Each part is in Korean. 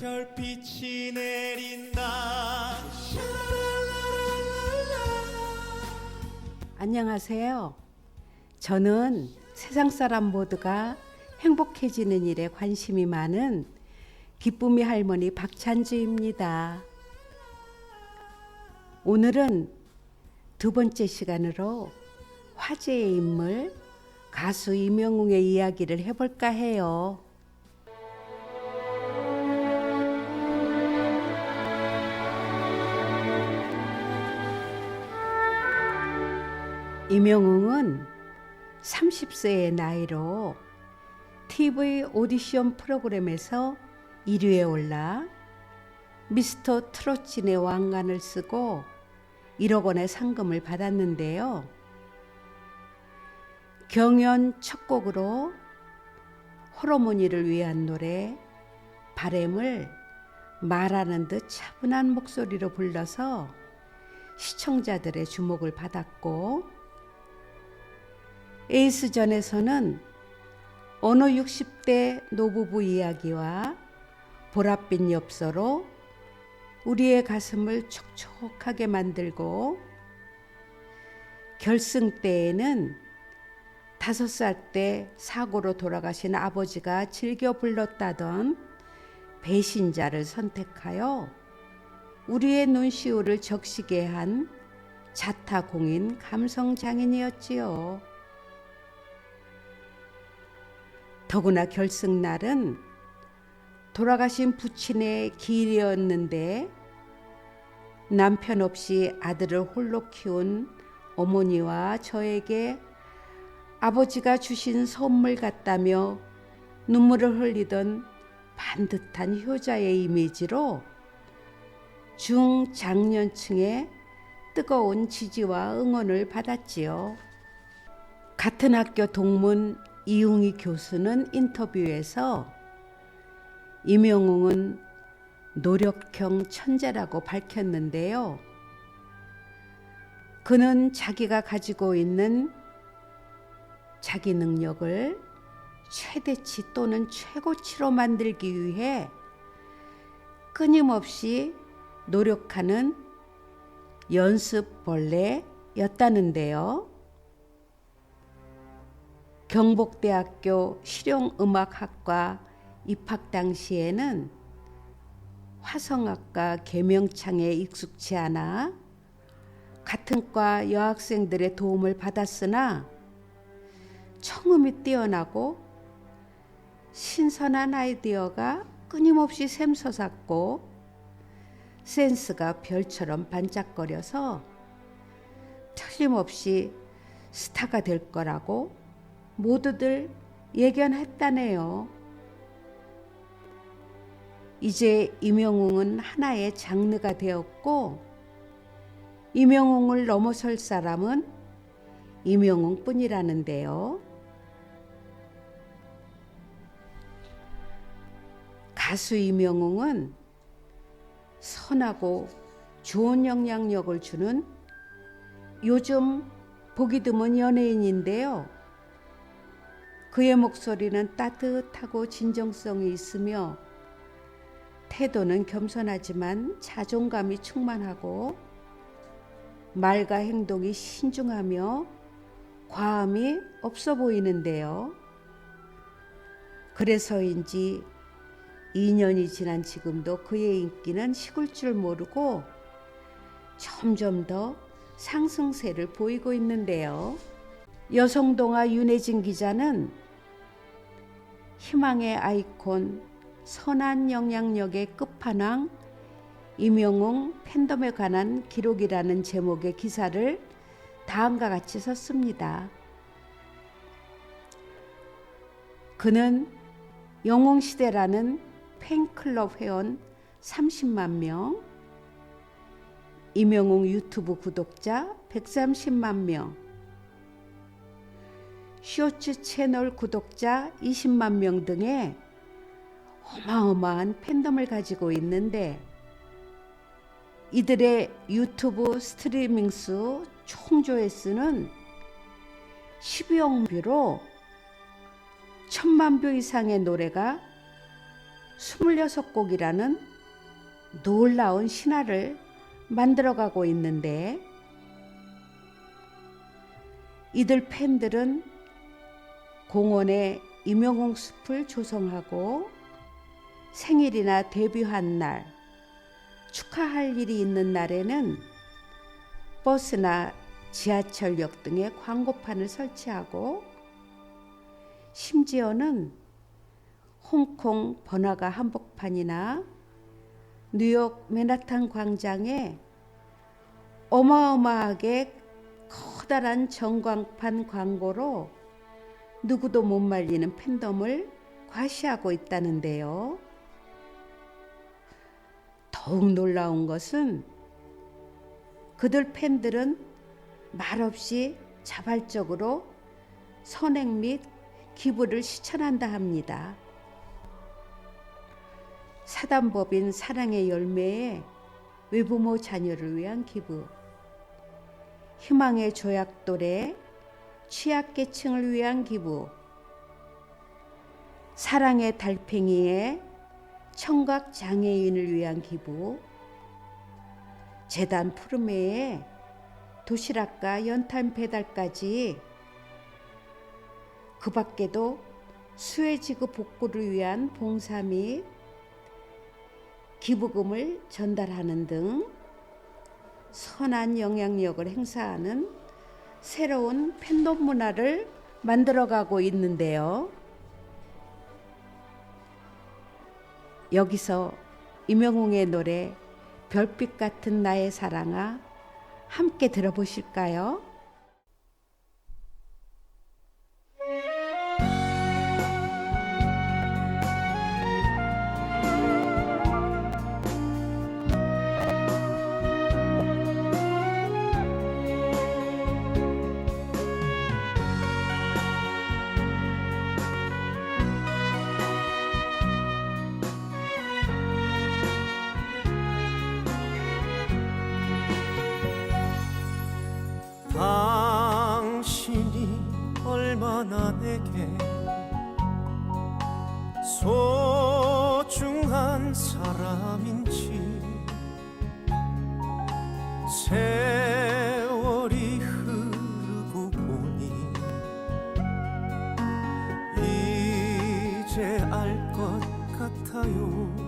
별빛이 내린다 안녕하세요. 저는 세상 사람 모두가 행복해지는 일에 관심이 많은 기쁨이 할머니 박찬주입니다. 오늘은 두 번째 시간으로 화제의 인물 가수 이명웅의 이야기를 해볼까 해요. 이명웅은 30세의 나이로 TV 오디션 프로그램에서 1위에 올라 미스터 트로친의 왕관을 쓰고 1억 원의 상금을 받았는데요. 경연 첫 곡으로 호르모니를 위한 노래 바램을 말하는 듯 차분한 목소리로 불러서 시청자들의 주목을 받았고 에이스전에서는 어느 60대 노부부 이야기와 보랏빛 엽서로 우리의 가슴을 촉촉하게 만들고 결승 때에는 다섯 살 때 사고로 돌아가신 아버지가 즐겨 불렀다던 배신자를 선택하여 우리의 눈시울을 적시게 한 자타공인 감성 장인이었지요. 더구나 결승날은 돌아가신 부친의 길이었는데 남편 없이 아들을 홀로 키운 어머니와 저에게 아버지가 주신 선물 같다며 눈물을 흘리던 반듯한 효자의 이미지로 중장년층의 뜨거운 지지와 응원을 받았지요. 같은 학교 동문 이웅희 교수는 인터뷰에서 임영웅은 노력형 천재라고 밝혔는데요. 그는 자기가 가지고 있는 자기 능력을 최대치 또는 최고치로 만들기 위해 끊임없이 노력하는 연습벌레였다는데요. 경복대학교 실용음악학과 입학 당시에는 화성학과 개명창에 익숙치 않아 같은 과 여학생들의 도움을 받았으나 청음이 뛰어나고 신선한 아이디어가 끊임없이 샘솟았고 센스가 별처럼 반짝거려서 틀림없이 스타가 될 거라고 모두들 예견했다네요. 이제 임영웅은 하나의 장르가 되었고 임영웅을 넘어설 사람은 임영웅 뿐이라는데요. 가수 임영웅은 선하고 좋은 영향력을 주는 요즘 보기 드문 연예인인데요. 그의 목소리는 따뜻하고 진정성이 있으며 태도는 겸손하지만 자존감이 충만하고 말과 행동이 신중하며 과함이 없어 보이는데요. 그래서인지 2년이 지난 지금도 그의 인기는 식을 줄 모르고 점점 더 상승세를 보이고 있는데요. 여성동화 윤혜진 기자는 희망의 아이콘 선한 영향력의 끝판왕 임영웅 팬덤에 관한 기록이라는 제목의 기사를 다음과 같이 썼습니다. 그는 영웅시대라는 팬클럽 회원 30만 명, 임영웅 유튜브 구독자 130만 명, 쇼츠 채널 구독자 20만 명 등의 어마어마한 팬덤을 가지고 있는데 이들의 유튜브 스트리밍 수 총 조회수는 12억 뷰로 천만 뷰 이상의 노래가 26곡이라는 놀라운 신화를 만들어가고 있는데 이들 팬들은 공원에 임영웅 숲을 조성하고 생일이나 데뷔한 날, 축하할 일이 있는 날에는 버스나 지하철역 등에 광고판을 설치하고 심지어는 홍콩 번화가 한복판이나 뉴욕 맨하탄 광장에 어마어마하게 커다란 전광판 광고로 누구도 못 말리는 팬덤을 과시하고 있다는데요. 더욱 놀라운 것은 그들 팬들은 말없이 자발적으로 선행 및 기부를 실천한다 합니다. 사단법인 사랑의 열매에 외부모 자녀를 위한 기부, 희망의 조약돌에 취약계층을 위한 기부, 사랑의 달팽이에 청각 장애인을 위한 기부, 재단 푸르메에 도시락과 연탄 배달까지. 그 밖에도 수혜지구 복구를 위한 봉사 및 기부금을 전달하는 등 선한 영향력을 행사하는 새로운 팬덤 문화를 만들어가고 있는데요. 여기서 임영웅의 노래 별빛 같은 나의 사랑아 함께 들어보실까요? 나 내게 소중한 사람인지 세월이 흐르고 보니 이제 알 것 같아요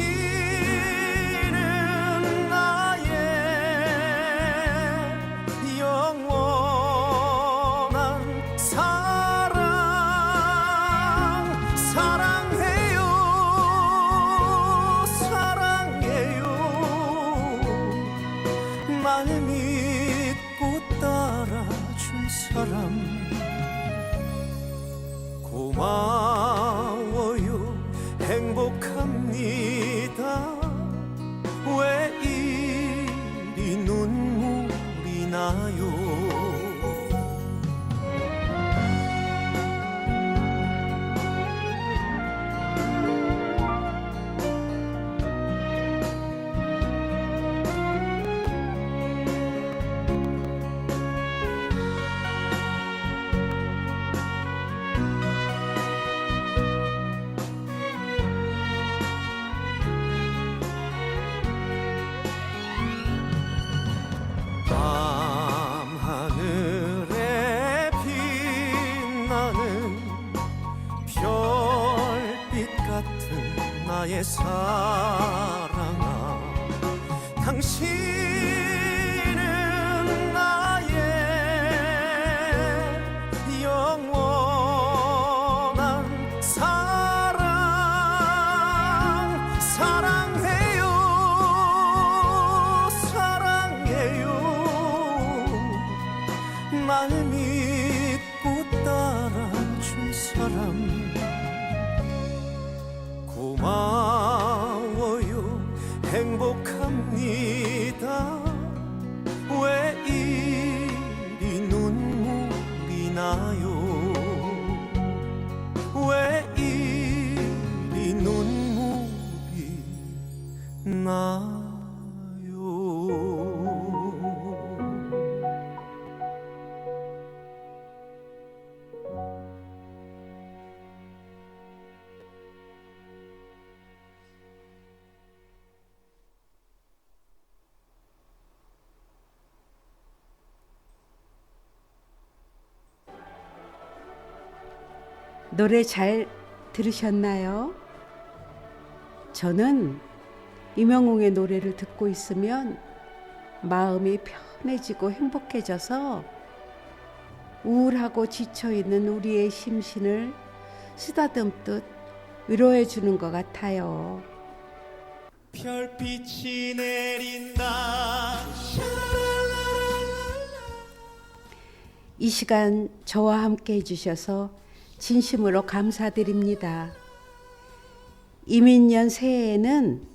당 같은 나의 사랑아 당신은 나의 영원한 사랑. 사랑해요. 사랑해요. 나는 왜 이리 눈물이 나 노래 잘 들으셨나요? 저는 임영웅의 노래를 듣고 있으면 마음이 편해지고 행복해져서 우울하고 지쳐 있는 우리의 심신을 쓰다듬듯 위로해 주는 것 같아요. 별빛이 내린다 이 시간 저와 함께 해주셔서 진심으로 감사드립니다. 이민년 새해에는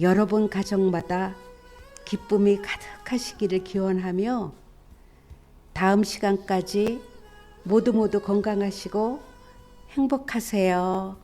여러분 가정마다 기쁨이 가득하시기를 기원하며 다음 시간까지 모두 모두 건강하시고 행복하세요.